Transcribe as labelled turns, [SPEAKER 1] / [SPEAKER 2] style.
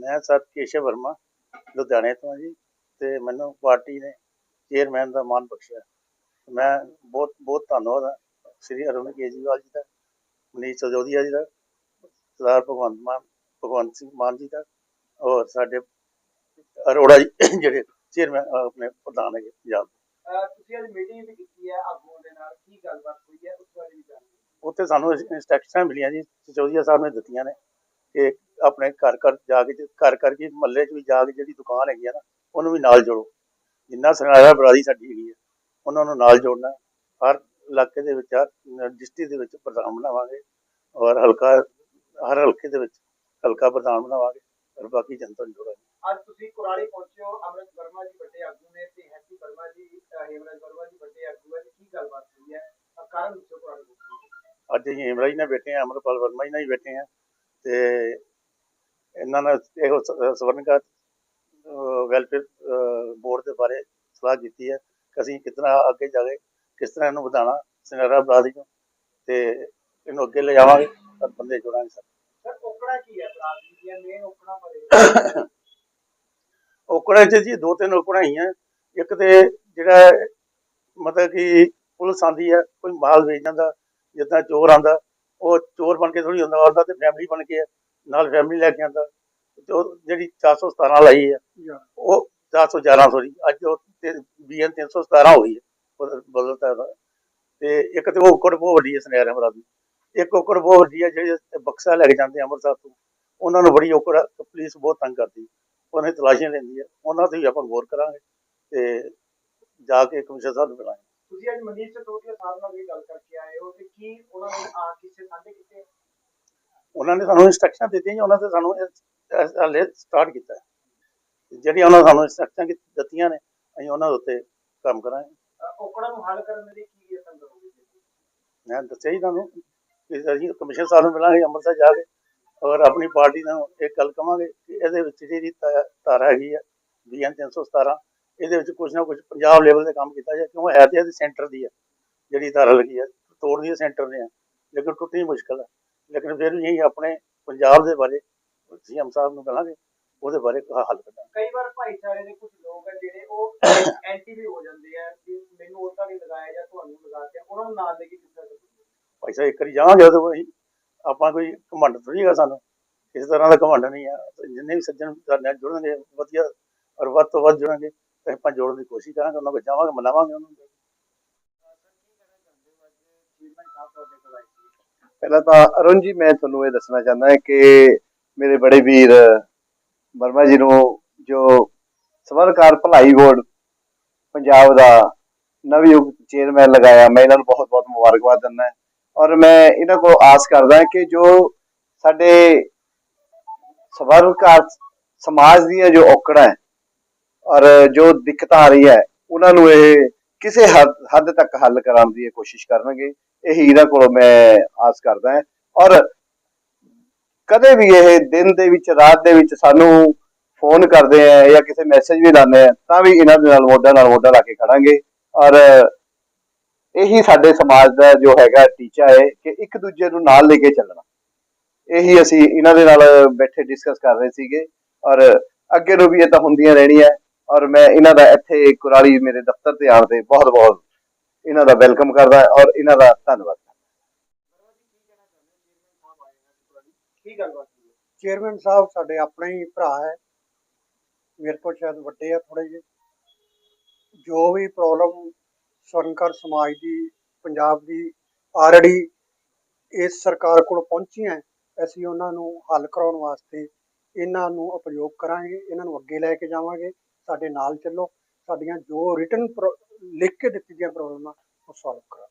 [SPEAKER 1] ਮੈਂ ਸਰ ਕੇਸ਼ਵ ਵਰਮਾ ਲੁਧਿਆਣੇ ਤੋਂ ਹਾਂ ਜੀ ਤੇ ਮੈਨੂੰ ਪਾਰਟੀ ਨੇ ਚੇਅਰਮੈਨ ਦਾ ਮਾਣ ਬਖਸ਼ਿਆ ਮੈਂ ਬਹੁਤ ਬਹੁਤ ਧੰਨਵਾਦ ਹਾਂ ਸ੍ਰੀ ਅਰਵਿੰਦ ਕੇਜਰੀਵਾਲ ਜੀ ਦਾ ਮਨੀਸ਼ ਸਿਸੋਦੀਆ ਜੀ ਦਾ ਸਰਦਾਰ ਭਗਵੰਤ ਮਾਨ ਭਗਵੰਤ ਸਿੰਘ ਮਾਨ ਜੀ ਦਾ ਔਰ ਸਾਡੇ ਅਰੋੜਾ ਜੀ ਜਿਹੜੇ ਚੇਅਰਮੈਨ ਆਪਣੇ ਪ੍ਰਧਾਨ ਹੈਗੇ ਪੰਜਾਬ ਦੇ।
[SPEAKER 2] ਅਹ ਤੁਸੀਂ ਅੱਜ ਮੀਟਿੰਗ ਵੀ ਕੀਤੀ ਹੈ ਆਗੂਆਂ ਦੇ ਨਾਲ ਕੀ ਗੱਲਬਾਤ ਹੋਈ ਹੈ ਉਸ ਬਾਰੇ ਵੀ ਜਾਣਕਾਰੀ
[SPEAKER 1] ਉੱਥੇ ਸਾਨੂੰ ਇੰਸਟਰਕਸ਼ਨਾਂ ਮਿਲੀਆਂ ਜੀ ਸਿਸੋਦੀਆ ਸਾਹਿਬ ਨੇ ਦਿੱਤੀਆਂ ਨੇ ਕਿ ਆਪਣੇ ਘਰ ਘਰ ਜਾ ਕੇ ਘਰ ਘਰ ਕੀ ਮਹੱਲੇ 'ਚ ਵੀ ਜਾ ਕੇ ਜਿਹੜੀ ਦੁਕਾਨ ਹੈਗੀ ਆ ਨਾ ਉਹਨੂੰ ਵੀ ਨਾਲ ਜੋੜੋ। ਜਿੰਨਾ ਸੰਗਾਇਆ ਬਰਾਦੀ ਸਾਡੀ ਹੈਗੀ ਹੈ ਉਹਨਾਂ ਨੂੰ ਨਾਲ ਜੋੜਨਾ ਹਰ ਇਲਾਕੇ ਦੇ ਵਿੱਚ ਡਿਸਟ੍ਰਿਕਟ ਦੇ ਵਿੱਚ ਪ੍ਰਧਾਨ ਬਣਾਵਾਂਗੇ ਔਰ ਹਲਕਾ ਹਰ ਹਲਕੇ ਦੇ ਵਿੱਚ ਹਲਕਾ ਪ੍ਰਧਾਨ ਬਣਾਵਾਂਗੇ ਔਰ ਬਾਕੀ ਜਨਤਾ ਨੂੰ ਜੋੜਾਂਗੇ।
[SPEAKER 2] ਅੱਜ ਤੁਸੀਂ ਕੁਰਾਲੀ ਪਹੁੰਚੇ ਹੋ ਅਮਰਿਤ ਵਰਮਾ ਜੀ ਵੱਡੇ ਆਗੂ ਨੇ ਤੇ ਹੈਪੀ ਵਰਮਾ ਜੀ ਹੇਮਰਾਜ ਵਰਮਾ ਜੀ ਵੱਡੇ ਆਗੂ ਤੇ ਕੀ ਗੱਲਬਾਤ ਹੋਈ ਹੈ? ਕਾਰਨ ਦੱਸੋ ਕੁਰਾਲੀ
[SPEAKER 1] ਅੱਜ ਅਸੀਂ ਹਿਮਰਾਜ ਨਾਲ ਬੈਠੇ ਹਾਂ ਅਮਰਪਾਲ ਵਰਮਾ ਜੀ ਨਾਲ ਹੀ ਬੈਠੇ ਹਾਂ ਤੇ ਇਹਨਾਂ ਨਾਲ ਇਹੋ ਸਵਰਨਕਾਰ ਵੈਲਫੇਅਰ ਬੋਰਡ ਦੇ ਬਾਰੇ ਸਲਾਹ ਕੀਤੀ ਹੈ ਕਿ ਅਸੀਂ ਕਿਤਨਾ ਅੱਗੇ ਜਾ ਕੇ ਕਿਸ ਤਰ੍ਹਾਂ ਇਹਨੂੰ ਵਧਾਉਣਾ ਸਨਰਾ ਬਰਾਦਰੀ ਨੂੰ ਤੇ ਇਹਨੂੰ ਅੱਗੇ ਲੈ ਜਾਵਾਂਗੇ ਤਾਂ ਬੰਦੇ ਜੋੜਾਂਗੇ ਸਰ।
[SPEAKER 2] ਸਰ ਔਕੜਾ ਕੀ ਹੈ ਬਰਾਦਰੀ ਦੀਆਂ ਮੇਨ ਔਕੜਾਂ ਬਾਰੇ
[SPEAKER 1] ਔਕੜਾਂ 'ਚ ਜੀ ਦੋ ਤਿੰਨ ਔਕੜਾਂ ਹੀ ਇੱਕ ਤੇ ਜਿਹੜਾ ਮਤਲਬ ਕਿ ਪੁਲਿਸ ਆਂਦੀ ਹੈ ਕੋਈ ਮਾਲ ਵੇਚ ਜਾਂਦਾ ਜਿੱਦਾਂ ਚੋਰ ਆਂਦਾ ਉਹ ਚੋਰ ਬਣ ਕੇ ਥੋੜੀ ਹੁੰਦਾ ਆਉਂਦਾ ਤੇ ਫੈਮਿਲੀ ਬਣ ਕੇ ਹੈ, ਨਾਲ ਫੈਮਿਲੀ ਲੈ ਕੇ ਆਂਦਾ। ਤੇ ਉਹ ਜਿਹੜੀ 417 ਲਾਈ ਹੈ ਉਹ 411 ਸੌਰੀ ਅੱਜ ਉਹ ਬੀਐਨ 317 ਹੋਈ ਹੈ ਬਦਲ- ਬਦਲਤਾ ਤੇ ਇੱਕ ਤੇ ਉਹ ਔਕੜ ਬਹੁਤ ਵੱਡੀ ਹੈ ਸੁਨਿਆਰੇ ਮਰਾ ਦੀ। ਇੱਕ ਔਕੜ ਬਹੁਤ ਵੱਡੀ ਹੈ ਜਿਹੜੇ ਬਕਸਾ ਲੈ ਕੇ ਜਾਂਦੇ ਆ ਅੰਮ੍ਰਿਤਸਰ ਤੋਂ। ਉਹਨਾਂ ਨੂੰ ਬੜੀ ਔਕੜ ਪੁਲਿਸ ਬਹੁਤ ਤੰਗ ਕਰਦੀ। ਉਹਨਾਂ ਤਲਾਸ਼ੀਆਂ ਲੈਂਦੀ ਹੈ ਉਹਨਾਂ ਤੇ ਵੀ ਆਪਾਂ ਗੌਰ ਕਰਾਂਗੇ ਤੇ ਜਾ ਕੇ ਕਮਿਸ਼ਨਰ ਸਾਹਿਬ ਨੂੰ ਮਿਲਾਂਗੇ।
[SPEAKER 2] ਤੁਸੀਂ ਅੱਜ ਮਨੀਸ਼ ਸਟੋਟੀਆ ਸਾਹਿਬ ਨਾਲ ਵੀ ਗੱਲ ਕਰਕੇ ਆਏ ਹੋ ਤੇ ਕੀ ਉਹਨਾਂ ਨੇ ਆ ਕਿਸੇ ਸਾਂਝੇ ਕੀਤੇ
[SPEAKER 1] ਉਹਨਾਂ ਨੇ ਸਾਨੂੰ ਇੰਸਟਰਕਸ਼ਨ ਦਿੱਤੀਆਂ ਜੀ ਉਹਨਾਂ ਤੇ ਸਾਨੂੰ ਹਲੇ ਸਟਾਰਟ ਕੀਤਾ। ਜਿਹੜੀਆਂ ਉਹਨਾਂ ਸਾਨੂੰ ਇੰਸਟਰਕਸ਼ਨ ਦਿੱਤੀਆਂ ਨੇ ਅਸੀਂ ਉਹਨਾਂ ਦੇ ਉੱਤੇ ਕੰਮ ਕਰਾਂਗੇ।
[SPEAKER 2] ਔਕੜਾਂ ਨੂੰ ਹੱਲ ਕਰਨ ਦੇ ਲਈ ਕੀ ਯਤਨ ਕਰੋਗੇ
[SPEAKER 1] ਮੈਂ ਦੱਸਿਆ ਹੀ ਤੁਹਾਨੂੰ ਕਿ ਅਸੀਂ ਕਮਿਸ਼ਨਰ ਸਾਹਿਬ ਨੂੰ ਮਿਲਾਂਗੇ ਅੰਮ੍ਰਿਤਸਰ ਜਾ ਕੇ ਔਰ ਆਪਣੀ ਪਾਰਟੀ ਨੂੰ ਇੱਕ ਗੱਲ ਕਵਾਂਗੇ ਕਿ ਇਹਦੇ ਵਿੱਚ ਜਿਹੜੀ ਧਾਰਾ ਹੈਗੀ ਆ ਬੀਐਨ 317 ਇਹਦੇ ਵਿੱਚ ਕੁਝ ਨਾ ਕੁਝ ਪੰਜਾਬ ਲੈਵਲ ਤੇ ਕੰਮ ਕੀਤਾ ਜਾਏ ਕਿਉਂ ਹੈ ਤੇ ਇਹਦੇ ਸੈਂਟਰ ਦੀ ਹੈ ਜਿਹੜੀ ਧਾਰਾ ਲੱਗੀ ਹੈ ਤੋੜਨੀ ਸੈਂਟਰ ਨੇ ਆ ਲੇਕਿਨ ਟੁੱਟਣੀ ਮੁਸ਼ਕਲ ਹੈ ਲੇਕਿਨ ਫਿਰ ਵੀ ਅਸੀਂ ਆਪਣੇ ਪੰਜਾਬ ਦੇ ਬਾਰੇ ਸੀਐਮ ਸਾਹਿਬ ਨੂੰ ਕਹਾਂਗੇ ਉਹਦੇ ਬਾਰੇ ਹੱਲ ਕੱਢਾਂਗੇ
[SPEAKER 2] ਕਈ ਵਾਰ ਭਾਈਚਾਰੇ ਦੇ ਕੁਝ ਲੋਕ ਹੈ ਜਿਹੜੇ ਉਹ ਐਂਟੀ ਵੀ ਹੋ ਜਾਂਦੇ ਆ ਕਿ ਮੈਨੂੰ ਉਹਦਾ ਨਹੀਂ ਲਗਾਇਆ ਜਾਂ ਤੁਹਾਨੂੰ ਲਗਾ ਕੇ ਉਹਨਾਂ ਨੂੰ ਨਾਲ ਲੈ ਕੇ ਕਰੋਗੇ?
[SPEAKER 1] ਭਾਈ ਸਾਹਿਬ ਇੱਕ ਵਾਰੀ ਜਾਵਾਂਗੇ ਉਹਦੇ ਆਪਾਂ ਕੋਈ ਘਮੰਡ ਥੋੜੀ ਹੈਗਾ ਸਾਨੂੰ ਕਿਸੇ ਤਰ੍ਹਾਂ ਦਾ ਘਮੰਡ ਨਹੀਂ ਆ ਜਿੰਨੇ ਵੀ ਸੱਜਣ ਸਾਡੇ ਨਾਲ ਜੁੜਨਗੇ ਵਧੀਆ ਔਰ ਵੱਧ ਤੋਂ ਵੱਧ ਜੁੜਨਗੇ ਤੇ ਆਪਾਂ ਜੋੜਨ ਦੀ ਕੋਸ਼ਿਸ਼ ਕਰਾਂਗੇ ਉਹਨਾਂ ਕੋਲ ਜਾਵਾਂਗੇ ਮਨਾਵਾਂਗੇ ਉਹਨਾਂ ਨੂੰ।
[SPEAKER 3] ਪਹਿਲਾਂ ਤਾਂ ਅਰੁਣ ਜੀ, ਮੈਂ ਤੁਹਾਨੂੰ ਇਹ ਦੱਸਣਾ ਚਾਹੁੰਦਾ ਹਾਂ ਕਿ ਮੇਰੇ ਬੜੇ ਵੀਰ ਵਰਮਾ ਜੀ ਨੂੰ ਜੋ ਸਵਰਕਾਰ ਭਲਾਈ ਬੋਰਡ ਪੰਜਾਬ ਦਾ ਨਵਯੁਗ ਚੇਅਰਮੈਨ ਲਗਾਇਆ, ਮੈਂ ਇਹਨਾਂ ਨੂੰ ਬਹੁਤ ਬਹੁਤ ਮੁਬਾਰਕਬਾਦ ਦਿੰਦਾ ਹਾਂ। ਔਰ ਮੈਂ ਇਹਨਾਂ ਕੋਲ ਆਸ ਕਰਦਾ ਕਿ ਜੋ ਸਾਡੇ ਸਵਰਕਾਰ ਸਮਾਜ ਦੀਆਂ ਜੋ ਔਕੜਾਂ ਹੈ ਔਰ ਜੋ ਦਿੱਕਤਾਂ ਆ ਰਹੀ ਹੈ, ਉਹਨਾਂ ਨੂੰ ਇਹ ਕਿਸੇ ਹੱਦ ਹੱਦ ਤੱਕ ਹੱਲ ਕਰਾਉਣ ਦੀ ਕੋਸ਼ਿਸ਼ ਕਰਨਗੇ। ਇਹੀ ਇਹਨਾਂ ਕੋਲੋਂ ਮੈਂ ਆਸ ਕਰਦਾ ਹਾਂ। ਔਰ ਕਦੇ ਵੀ ਇਹ ਦਿਨ ਦੇ ਵਿੱਚ, ਰਾਤ ਦੇ ਵਿੱਚ ਸਾਨੂੰ ਫੋਨ ਕਰਦੇ ਆ ਜਾਂ ਕਿਸੇ ਮੈਸੇਜ ਵੀ ਲਾਉਂਦੇ ਆ, ਤਾਂ ਵੀ ਇਹਨਾਂ ਦੇ ਨਾਲ ਮੋਢਾ ਨਾਲ ਮੋਢਾ ਲਾ ਕੇ ਖੜਾਂਗੇ। ਔਰ ਇਹੀ ਸਾਡੇ ਸਮਾਜ ਦਾ ਜੋ ਹੈਗਾ ਟੀਚਾ ਹੈ ਕਿ ਇੱਕ ਦੂਜੇ ਨੂੰ ਨਾਲ ਲੈ ਕੇ ਚੱਲਣਾ। ਇਹੀ ਅਸੀਂ ਇਹਨਾਂ ਦੇ ਨਾਲ ਬੈਠੇ ਡਿਸਕਸ ਕਰ ਰਹੇ ਸੀਗੇ। ਔਰ ਅੱਗੇ ਨੂੰ ਵੀ ਇਹ ਤਾਂ ਹੁੰਦੀਆਂ ਰਹਿਣੀਆਂ। ਔਰ ਮੈਂ ਇਹਨਾਂ ਦਾ ਇੱਥੇ ਕੁਰਾਲੀ ਮੇਰੇ ਦਫ਼ਤਰ ਤੇ ਆਉਣ ਤੇ ਬਹੁਤ ਬਹੁਤ ਇਹਨਾਂ ਦਾ ਵੈਲਕਮ ਕਰਦਾ ਔਰ ਇਹਨਾਂ ਦਾ ਧੰਨਵਾਦ?
[SPEAKER 4] ਚੇਅਰਮੈਨ ਸਾਹਿਬ ਸਾਡੇ ਆਪਣੇ ਹੀ ਭਰਾ ਹੈ। ਮੇਰੇ ਤੋਂ ਸ਼ਾਇਦ ਵੱਡੇ ਆ ਥੋੜੇ ਜਿਹੇ। ਜੋ ਵੀ ਪ੍ਰੋਬਲਮ ਸਵਰਨਕਰ ਸਮਾਜ ਦੀ ਪੰਜਾਬ ਦੀ ਆਲਰੇਡੀ ਇਸ ਸਰਕਾਰ ਕੋਲ ਪਹੁੰਚੀਆਂ ਹੈ, ਅਸੀਂ ਉਹਨਾਂ ਨੂੰ ਹੱਲ ਕਰਾਉਣ ਵਾਸਤੇ ਇਹਨਾਂ ਨੂੰ ਉਪਯੋਗ ਕਰਾਂਗੇ ਇਹਨਾਂ ਨੂੰ ਅੱਗੇ ਲੈ ਕੇ ਜਾਵਾਂਗੇ। ਸਾਡੇ ਨਾਲ ਚੱਲੋ। ਸਾਡੀਆਂ ਜੋ ਰਿਟਨ ਲਿਖ ਕੇ ਦਿੱਤੀ ਦੀਆਂ ਪ੍ਰੋਬਲਮਾਂ ਉਹ ਸੋਲਵ ਕਰਾਂ